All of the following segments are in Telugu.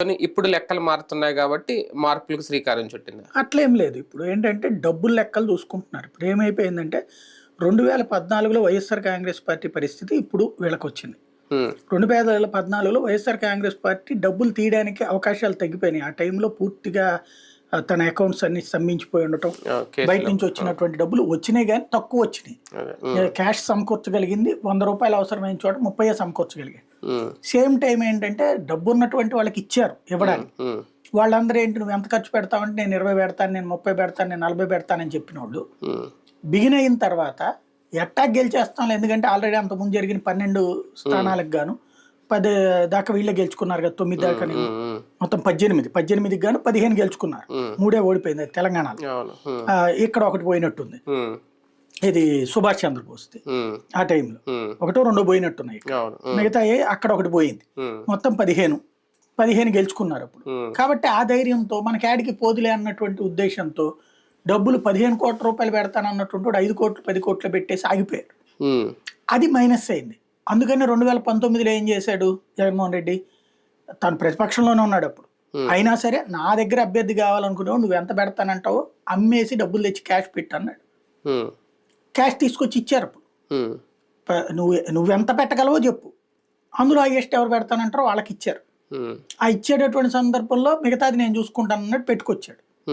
కానీ ఇప్పుడు లెక్కలు మారుతున్నాయి కాబట్టి మార్పులకు శ్రీకారం చుట్టింది. అట్లేం లేదు. ఇప్పుడు ఏంటంటే డబ్బులు లెక్కలు చూసుకుంటున్నారు. ఇప్పుడు ఏమైపోయిందంటే రెండు వేల పద్నాలుగులో వైఎస్ఆర్ కాంగ్రెస్ పార్టీ పరిస్థితి ఇప్పుడు వీళ్ళకి వచ్చింది రెండు వేల పద్నాలుగులో వైఎస్ఆర్ కాంగ్రెస్ పార్టీ డబ్బులు తీయడానికి అవకాశాలు తగ్గిపోయినాయి. ఆ టైంలో పూర్తిగా తన అకౌంట్స్ అన్ని స్తంభించిపోయి ఉండటం. బయట నుంచి వచ్చినటువంటి డబ్బులు వచ్చినాయి కానీ తక్కువ వచ్చినాయి. క్యాష్ సమకూర్చగలిగింది వంద రూపాయలు అవసరమైన చోట ముప్పై సమకూర్చగలిగాయి సేమ్ టైం ఏంటంటే డబ్బు ఉన్నటువంటి వాళ్ళకి ఇచ్చారు ఇవ్వడానికి. వాళ్ళందరూ ఏంటి నువ్వు ఎంత ఖర్చు పెడతావంటే నేను ఇరవై పెడతాను నేను ముప్పై పెడతాను నేను నలభై పెడతానని చెప్పిన వాళ్ళు బిగిన్ అయిన తర్వాత ఎట్టా గెలిచేస్తాం ఎందుకంటే ఆల్రెడీ అంత ముందు జరిగిన పన్నెండు స్థానాలకు గాను పది దాకా వీళ్ళే గెలుచుకున్నారు కదా తొమ్మిది దాకా మొత్తం పద్దెనిమిది. పద్దెనిమిదికి గాను పదిహేను గెలుచుకున్నారు. మూడే ఓడిపోయింది తెలంగాణలో. ఆ, ఇక్కడ ఒకటి పోయినట్టుంది. ఇది సుభాష్ చంద్రబోస్ది. ఉమ్, ఆ టైంలో. ఒకటో రెండో పోయినట్టున్నాయి మిగతా అక్కడ ఒకటి పోయింది. మొత్తం పదిహేను. పదిహేను గెలుచుకున్నారు అప్పుడు. కాబట్టి ఆ ధైర్యంతో మనకి యాడికి పోదులే అన్నటువంటి ఉద్దేశంతో డబ్బులు పదిహేను కోట్ల రూపాయలు పెడతానన్నటువంటి ఐదు కోట్లు పది కోట్లు పెట్టేసి ఆగిపోయారు అది మైనస్ అయింది. అందుకని రెండు వేల పంతొమ్మిదిలో ఏం చేశాడు జగన్మోహన్ రెడ్డి? తను ప్రతిపక్షంలోనే ఉన్నాడు అప్పుడు. Hmm. అయినా సరే నా దగ్గర అభ్యర్థి కావాలనుకున్నావు నువ్వు ఎంత పెడతానంటావో అమ్మేసి డబ్బులు తెచ్చి క్యాష్ పెట్టు అన్నాడు. ఉమ్, క్యాష్ తీసుకొచ్చి ఇచ్చారు అప్పుడు. ప- నువ్వు నువ్వు ఎంత పెట్టగలవో చెప్పు. అందులో హైయెస్ట్ ఎవరు పెడతానంటారో వాళ్ళకి ఇచ్చారు. ఆ ఇచ్చేటటువంటి సందర్భంలో మిగతాది నేను చూసుకుంటాను అన్నట్టు పెట్టుకొచ్చాడు.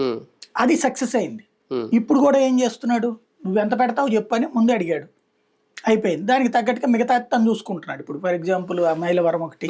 అది సక్సెస్ అయింది. ఇప్పుడు కూడా ఏం చేస్తున్నాడు? నువ్వు ఎంత పెడతావు చెప్పు అని ముందే అడిగాడు. అయిపోయింది. దానికి తగ్గట్టుగా మిగతా తను చూసుకుంటున్నాడు. ఇప్పుడు ఫర్ ఎగ్జాంపుల్ ఆ మైలవరం ఒకటి.